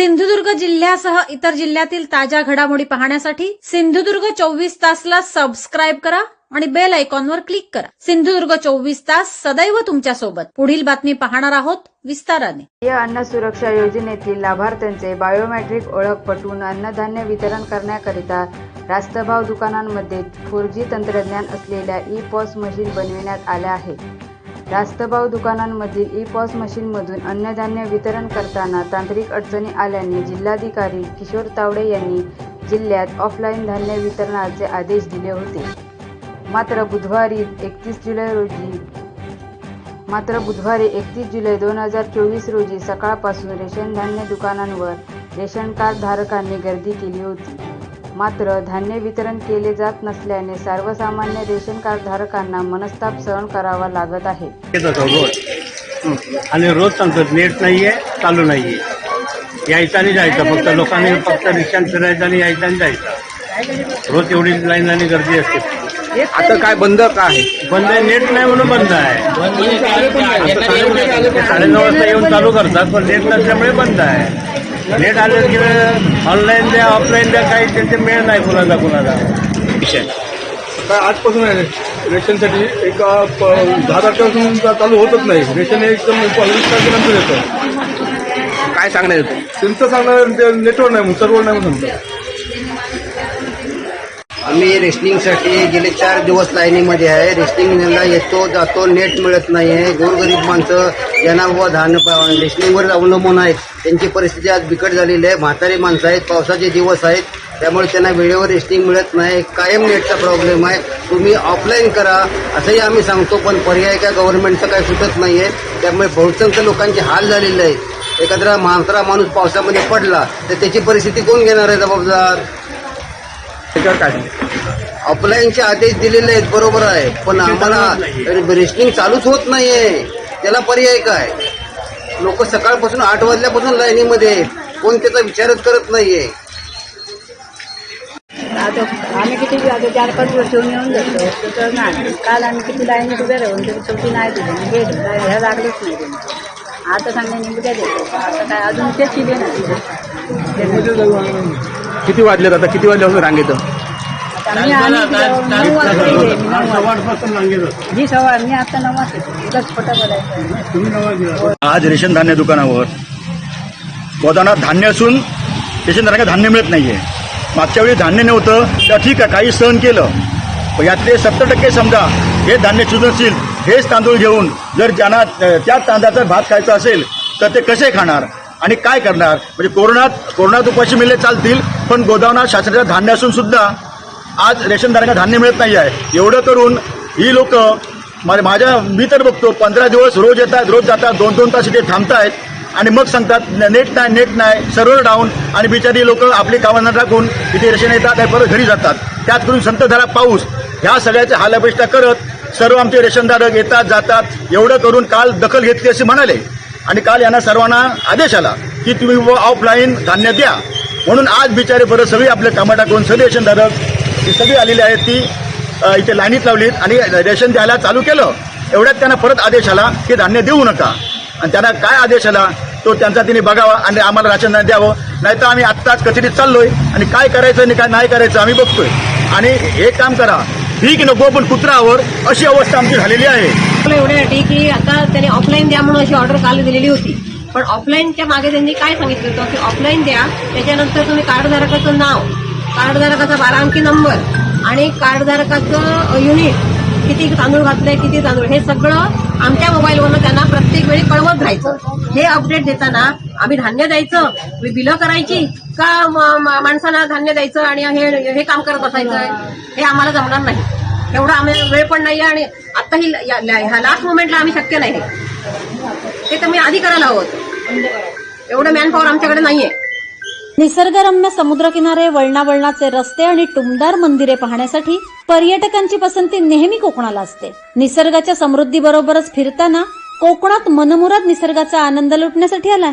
सिंधुदुर्ग जिल्ह्यासह इतर जिल्ह्यातील ताज्या घडामोडी पाहण्यासाठी सिंधुदुर्ग चोवीस तासला सबस्क्राईब करा आणि बेल आयकॉनवर क्लिक करा. सिंधुदुर्ग चोवीस तास सदैव तुमच्यासोबत पुढील बातमी पाहणार आहोत विस्ताराने. या अन्न सुरक्षा योजनेतील लाभार्थ्यांचे बायोमेट्रिक ओळख पटवून अन्नधान्य वितरण करण्याकरिता रास्तभाव दुकानांमध्ये फोर जी तंत्रज्ञान असलेल्या ई पॉस मशीन बनविण्यात आल्या आहेत. रास्तभाव दुकानांमधील ई पॉस मशीनमधून अन्नधान्य वितरण करताना तांत्रिक अडचणी आल्याने जिल्हाधिकारी किशोर तावडे यांनी जिल्ह्यात ऑफलाईन धान्य वितरणाचे आदेश दिले होते. मात्र बुधवारी एकतीस जुलै रोजी मात्र बुधवारी एकतीस जुलै दोन हजार चोवीस रोजी सकाळपासून रेशन धान्य दुकानांवर रेशन कार्ड धारकांनी गर्दी केली होती. मात्र धान्य वितरण केले जात नसल्याने सर्वसामान्य रेशन कार्ड धारकांना मनस्ताप सहन करावा लागत आहे. येत होतो रोज. आणि रोज सांगतो नेट नाहीये चालू नाहीये. यायचं आणि जायचं फक्त लोकांनी फक्त रिक्षात फिरायचं आणि यायचं आणि जायचं. रोज एवढी लाईन आणि गर्दी असते. आता काय बंद का आहे? बंद आहे नेट नाही म्हणून बंद आहे. साडेनऊ वाजता येऊन चालू करतात पण नेट नसल्यामुळे बंद आहे. नेट आलं की ऑनलाईन द्या ऑफलाईन द्या काही त्यांचे मेळ नाही कुणाचा कुणाला विषय. काय आजपासून आहे? रेशनसाठी एक दहा तारखेपासून चालू होतच नाही. रेशन हे एकदम वीस तारखेनंतर येतं. काय सांगण्यात येतं त्यांचं सांगणार ते नेटवर्क नाही म्हणून सर्व्हर नाही म्हणून सांगतात. आम्ही रेस्टिंगसाठी गेले चार दिवस लाईनीमध्ये आहे. रेस्टिंगला येतो जातो नेट मिळत नाही आहे गोरगरीब माणसं ज्यांना व धान रेस्टिंगवर अवलंबून आहेत. त्यांची परिस्थिती आज बिकट झालेली आहे. म्हातारी माणसं आहेत पावसाचे दिवस आहेत. त्यामुळे त्यांना वेळेवर रेस्टिंग मिळत नाही. कायम नेटचा प्रॉब्लेम आहे. तुम्ही ऑफलाईन करा असंही आम्ही सांगतो पण पर्याय काय? गव्हर्नमेंटचं काय सुटत नाही आहे त्यामुळे बहुतांश लोकांचे हाल झालेले आहेत एखादा म्हातारा माणूस पावसामध्ये पडला तर त्याची परिस्थिती कोण घेणार आहे जबाबदार? त्याच्यावर काय ऑफलाईनचे आदेश दिलेले आहेत बरोबर आहे. पण आम्हाला रेस्टिंग चालूच होत नाहीये. त्याला पर्याय काय? लोक सकाळपासून आठ वाजल्यापासून लाईनीमध्ये. कोण त्याचा विचारच करत नाहीये. आता आम्ही किती आता चार पाच वर्ष येऊन जातो. तर नाही. काल आम्ही किती लाईन उभ्या राहून तरी शेवटी नाही दिली. गेली ह्या लागलंच नाही. आता सांगणे उद्या देतो? आता काय अजून तेच दिले नाही. किती वाजलेत आता? किती वाजल्यापासून रांगेत? मी सव्वा मी आता नऊ वाजता आज रेशन धान्य दुकानावर गोदानात धान्य असून रेशन धान्य धान्य मिळत नाहीये. मागच्या वेळी धान्य नव्हतं तर ठीक आहे काही सहन केलं. पण यातले सत्तर टक्के समजा हे धान्य सृजनशील हेच तांदूळ घेऊन जर ज्यांना त्याच तांदळाचा भात खायचा असेल तर ते कसे खाणार आणि काय करणार? म्हणजे कोरोनात कोरोनात उपाशी मिळले चालतील पण गोदावनात शासनाचं धान्य असून सुद्धा आज रेशनदारांना धान्य मिळत नाही आहे. एवढं करून ही लोक माझ्या मी तर बघतो पंधरा दिवस रोज येतात रोज जातात दोन दोन तास इथे थांबतायत आणि मग सांगतात नेट नाही नेट नाही सर्व्हर डाऊन. आणि बिचारी लोक आपली कामांना टाकून इथे रेशन येतात आणि परत घरी जातात. त्यात करून संतधारा पाऊस ह्या सगळ्याच्या हालापेष्टा करत सर्व आमचे रेशनधारक येतात जातात. एवढं करून काल दखल घेतली असे म्हणाले. आणि काल यांना सर्वांना आदेश आला की तुम्ही ऑफलाईन धान्य द्या. म्हणून आज बिचारे परत सगळी आपले कामं टाकून सगळे रेशनधारक ही सगळी आलेली आहेत ती इथे लाईनीत लावलीत आणि रेशन द्यायला चालू केलं. एवढ्यात त्यांना परत आदेश आला की धान्य देऊ नका. आणि त्यांना काय आदेश आला तो त्यांचा तिने बघावा आणि आम्हाला राशन धान्य द्यावं. नाहीतर आम्ही आत्ताच कचेरीत चाललोय आणि काय करायचं आणि काय नाही करायचं आम्ही बघतोय. आणि हे काम करा. ठीक नको पण कुत्रावर अशी अवस्था आमची झालेली आहे. आपलं एवढ्यासाठी की आता त्यांनी ऑफलाईन द्या म्हणून अशी ऑर्डर काल दिलेली होती. पण ऑफलाईनच्या मागे त्यांनी काय सांगितलं होतं? की ऑफलाईन द्या त्याच्यानंतर तुम्ही कार्डधारकाचं नाव कार्डधारकाचा बारा अंकी नंबर आणि कार्डधारकाचं युनिट किती तांदूळ घातलंय किती तांदूळ हे सगळं आमच्या मोबाईलवरनं त्यांना प्रत्येक वेळी कळवत राहायचं. हे अपडेट देताना आम्ही धान्य द्यायचं बिलं करायची का माणसांना धान्य द्यायचं आणि हे हे काम करत बसायचं? हे आम्हाला जमणार नाही. एवढा आम्ही वेळ पण नाही आणि आता ही ह्या लास्ट मोमेंटला आम्ही शक्य नाही ते तर मी आधी करायला हवं एवढं मॅनपॉवर आमच्याकडे नाहीये. निसर्गरम्य समुद्रकिनारे वळणावळणाचे रस्ते आणि टुमदार मंदिरे पाहण्यासाठी पर्यटकांची पसंती नेहमी कोकणाला असते. निसर्गाच्या समृद्धीबरोबरच फिरताना कोकणात मनमुराद निसर्गाचा आनंद लुटण्यासाठी आलाय.